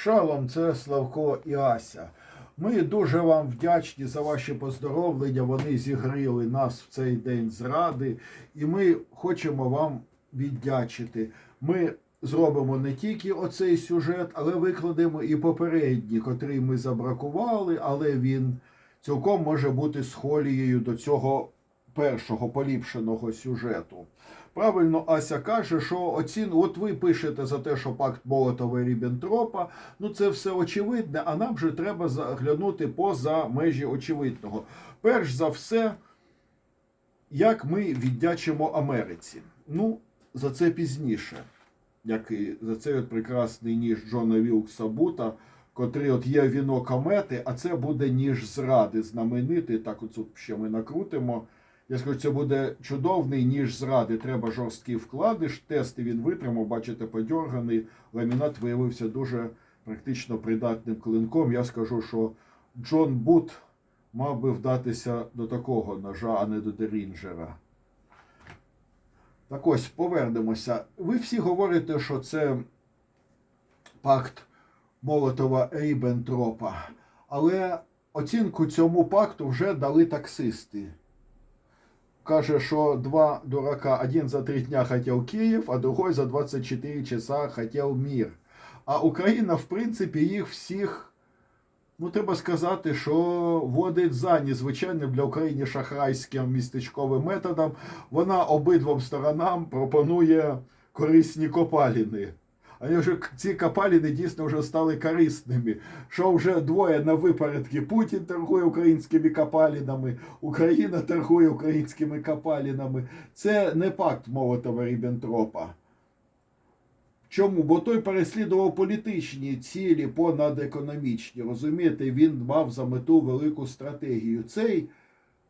Шалом, це Славко і Ася. Ми дуже вам вдячні за ваші поздоровлення. Вони зігріли нас в цей день зради, і ми хочемо вам віддячити. Ми зробимо не тільки оцей сюжет, але викладемо і попередній, котрий ми забракували, але він цілком може бути схолією до цього першого поліпшеного сюжету. Правильно, Ася каже, що оцін, от ви пишете за те, що пакт Молотова і Ріббентропа, ну це все очевидне, а нам же треба заглянути поза межі очевидного. Перш за все, як ми віддячимо Америці. Ну, за це пізніше, як і за цей от прекрасний ніж Джона Вілкса Бута, котрий от є віно комети, а це буде ніж зради знаменитий. Так, от тут ще ми накрутимо. Я скажу, це буде чудовний ніж зради. Треба жорсткий вкладиш. Тести він витримав, бачите, подьорганий. Ламінат виявився дуже практично придатним клинком. Я скажу, що Джон Бут мав би вдатися до такого ножа, а не до Дерінджера. Так ось повернемося. Ви всі говорите, що це пакт Молотова Ріббентропа. Але оцінку цьому пакту вже дали таксисти. Каже, що два дурака, один за три дня хотів Київ, а другой за 24 часа хотів мир. А Україна, в принципі, їх всіх, ну треба сказати, що водить за незвичайним для України шахрайським містечковим методом. Вона обидвом сторонам пропонує корисні копаліни. А вже ці копаліни дійсно вже стали корисними. Що вже двоє на випередки Путін торгує українськими копалінами, Україна торгує українськими копалінами. Це не пакт Молотова Ріббентропа. Чому? Бо той переслідував політичні цілі понад економічні. Розумієте, він мав за мету велику стратегію. Цей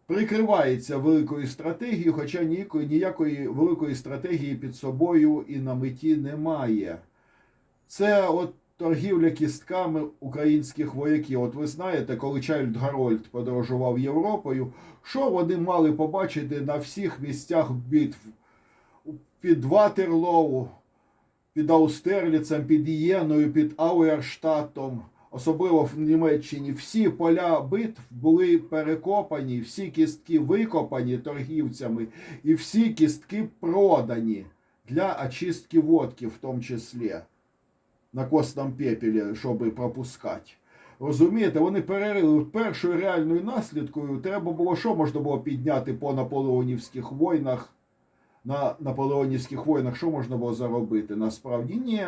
прикривається великою стратегією, хоча ніякої, великої стратегії під собою і на меті немає. Це от торгівля кістками українських вояків. От ви знаєте, коли Чайльд Гарольд подорожував Європою, що вони мали побачити на всіх місцях битв? Під Ватерлоу, під Аустерліцем, під Ієною, під Ауерштатом, особливо в Німеччині, всі поля битв були перекопані, всі кістки викопані торгівцями, і всі кістки продані для очистки водки, в тому числі на костному пепелі, щоб пропускати. Розумієте, вони перерили першою реальною наслідкою. Треба було що можна було підняти по наполеонівських війнах. На наполеонівських війнах що можна було заробити? Насправді ні,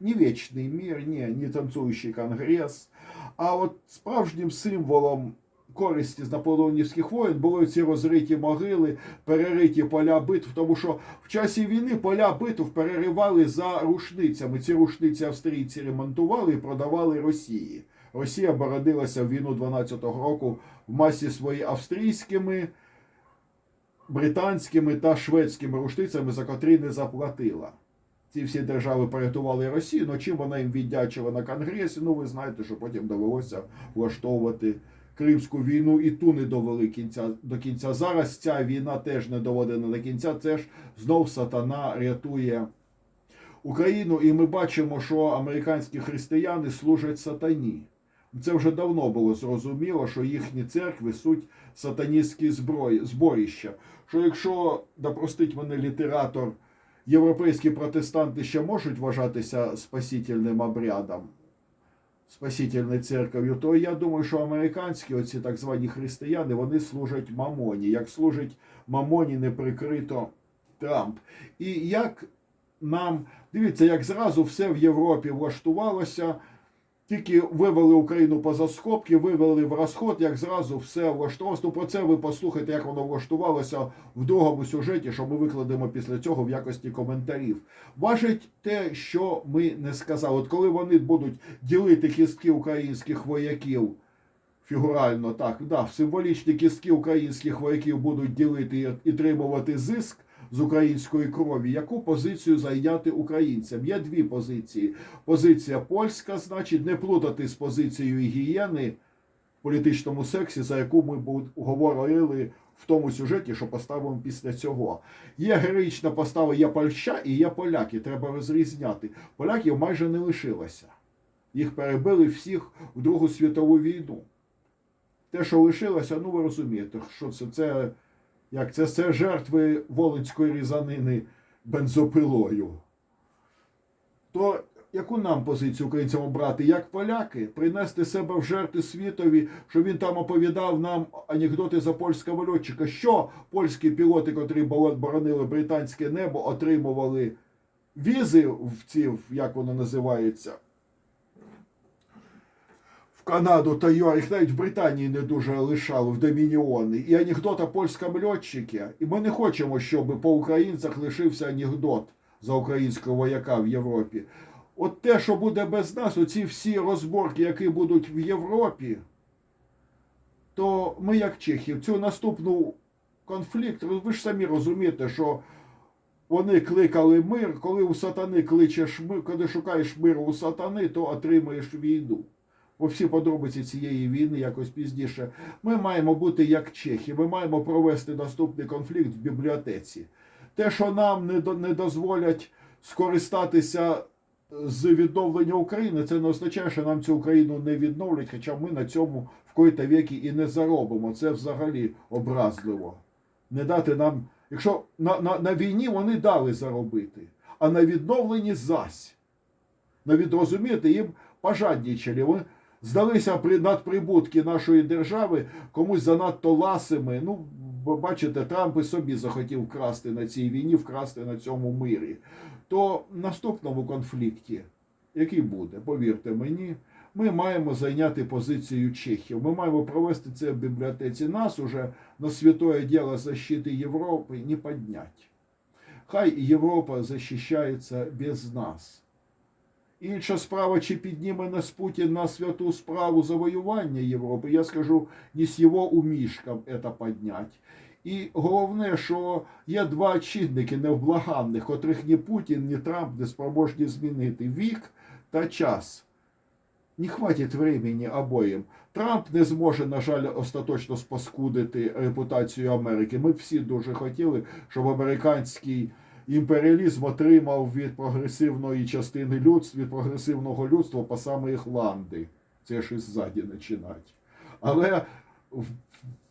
ні вічний мір, ні, ні танцюючий конгрес. А от справжнім символом користі з наполеонівських воїн були ці розриті могили, перериті поля битв, тому що в часі війни поля битв переривали за рушницями. Ці рушниці австрійці ремонтували і продавали Росії. Росія бородилася в війну 12-го року в масі свої австрійськими, британськими та шведськими рушницями, за котрі не заплатила. Ці всі держави порятували Росію, але чим вона їм віддячила на Конгресі, ну ви знаєте, що потім довелося влаштовувати Кримську війну і ту не довели кінця до кінця. Зараз ця війна теж не доведена до кінця. Це ж знов сатана рятує Україну, і ми бачимо, що американські християни служать сатані. Це вже давно було зрозуміло, що їхні церкви суть сатаністські зброї, зборіща. Що якщо, допростить мене літератор, європейські протестанти ще можуть вважатися спасительним обрядом, спасительною церков'ю, то я думаю, що американські оці так звані християни вони служать мамоні. Як служить мамоні неприкрито Трамп. І як нам дивіться, як зразу все в Європі влаштувалося. Тільки вивели Україну поза скобки, вивели в розход, як зразу все влаштувалося. Ну, про це ви послухайте, як воно влаштувалося в другому сюжеті, що ми викладемо після цього в якості коментарів. Важить те, що ми не сказали. От коли вони будуть ділити кістки українських вояків, фігурально так, да, символічні кістки українських вояків будуть ділити і отримувати зиск з української крові, яку позицію зайняти українцям? Є дві позиції. Позиція польська, значить, не плутати з позицією гієни в політичному сексі, за яку ми говорили в тому сюжеті, що поставимо після цього. Є героїчна постава, є Польща і є поляки. Треба розрізняти. Поляків майже не лишилося. Їх перебили всіх в Другу світову війну. Те, що лишилося, ну ви розумієте, що це, це як це, це жертви Волинської різанини бензопилою. То яку нам позицію українцям обрати, як поляки, принести себе в жертви світові, що він там оповідав нам анекдоти за польського льотчика, що польські пілоти, котрі боронили британське небо, отримували? Візи в ці, як воно називається, Канаду та ЮАР, їх навіть в Британії не дуже лишали в домініони. І анекдот о польському льотчику. І ми не хочемо, щоб по українцях лишився анекдот за українського вояка в Європі. От те, що буде без нас, оці всі розборки, які будуть в Європі, то ми, як чехи, цю наступну конфлікт, ви ж самі розумієте, що вони кликали мир, коли у сатани кличеш мир, коли шукаєш миру у сатани, то отримаєш війну. Всі подробиці цієї війни якось пізніше. Ми маємо бути як чехи, ми маємо провести наступний конфлікт в бібліотеці. Те, що нам не, до- не дозволять скористатися з відновлення України, це не означає, що нам цю Україну не відновлять, хоча ми на цьому в коїта віки і не заробимо. Це взагалі образливо. Не дати нам, якщо на, на, на війні вони дали заробити, а на відновленні зась. На відрозуміти їм пожаднічали. Здалися при надприбутки нашої держави комусь занадто ласими. Ну, бо бачите, Трамп і собі захотів вкрасти на цій війні, вкрасти на цьому мирі. То в наступному конфлікті, який буде, повірте мені, ми маємо зайняти позицію Чехів. Ми маємо провести це в бібліотеці. Нас уже на святое діло защити Європи не піднять. Хай Європа захищається без нас. Інша справа, чи підніме нас Путін на святу справу завоювання Європи, я скажу, не з його умішкам це підняти. І головне, що є два чинники невблаганних, котрих ні Путін, ні Трамп не спроможні змінити вік та час. Не хватить времени обоїм. Трамп не зможе, на жаль, остаточно спаскудити репутацію Америки. Ми всі дуже хотіли, щоб американський імперіалізм отримав від прогресивної частини людства, від прогресивного людства по самі Ірланди. Це ж іззаді починать. Але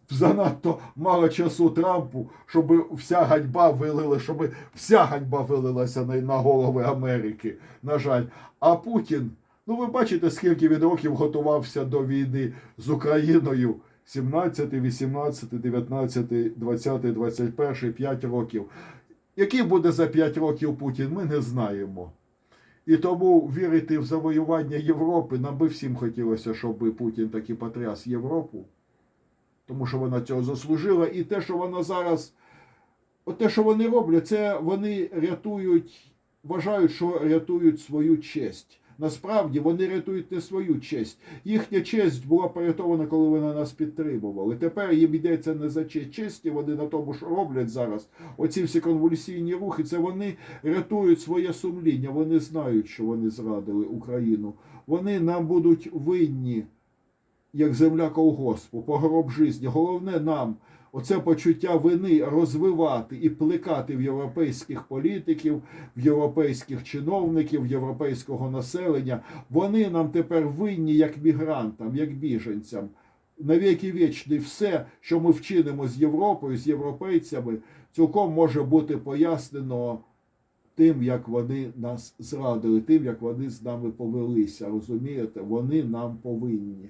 занадто мало часу Трампу, щоб вся ганьба вилила, щоб вся ганьба вилилася на, на голови Америки. На жаль. А Путін, ну ви бачите, скільки він років готувався до війни з Україною. 17, 18, 19, 20, 21, 5 років. Який буде за 5 років Путін, ми не знаємо. І тому вірити в завоювання Європи нам би всім хотілося, щоб Путін таки потряс Європу, тому що вона цього заслужила. І те, що вона зараз, от те, що вони роблять, це вони рятують, вважають, що рятують свою честь. Насправді вони рятують не свою честь. Їхня честь була порятована, коли вони нас підтримували. Тепер їм йдеться не за честь честі, вони на тому, що роблять зараз. Оці всі конвульсійні рухи, це вони рятують своє сумління. Вони знають, що вони зрадили Україну. Вони нам будуть винні, як земля колгоспу, по гроб житті. Головне нам оце почуття вини розвивати і плекати в європейських політиків, в європейських чиновників, в європейського населення. Вони нам тепер винні як мігрантам, як біженцям. Навіки вічний все, що ми вчинимо з Європою, з європейцями, цілком може бути пояснено тим, як вони нас зрадили, тим, як вони з нами повелися. Розумієте, вони нам повинні.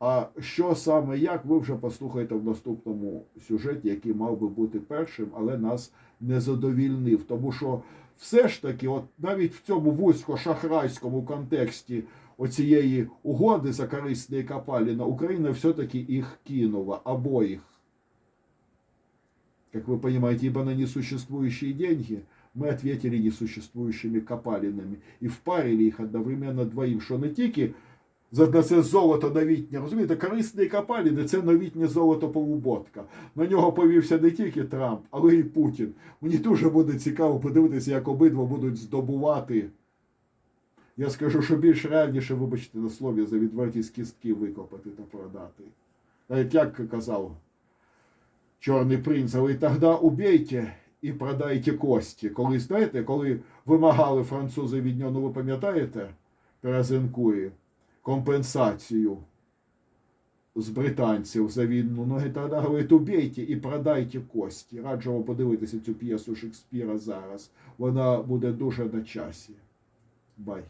А що саме як, ви вже послухаєте в наступному сюжеті, який мав би бути першим, але нас не задовільнив. Тому що все ж таки, от навіть в цьому вузько-шахрайському контексті оцієї угоди за корисні копаліна, Україна все-таки їх кинула, обоїх. Как вы понимаете, ибо на несуществующие деньги мы ответили несуществующими копалинами і впарили їх одновременно двоїм, що не тільки на це золото новітнє, розумієте, корисні копалини це новітнє золото полуботка. На нього повівся не тільки Трамп, але й Путін. Мені дуже буде цікаво подивитися, як обидва будуть здобувати. Я скажу, що більш реальніше, вибачте на слові, за відвертість кістки викопати та продати. Навіть як казав Чорний принц, але тоді убійте і продайте кості. Коли, знаєте, коли вимагали французи від нього, ну ви пам'ятаєте, Перезенкуї, компенсацію з британців за війну. Ну, і тоді говорить, убійте і продайте кості. Раджу вам подивитися цю п'єсу Шекспіра зараз. Вона буде дуже на часі. Бай.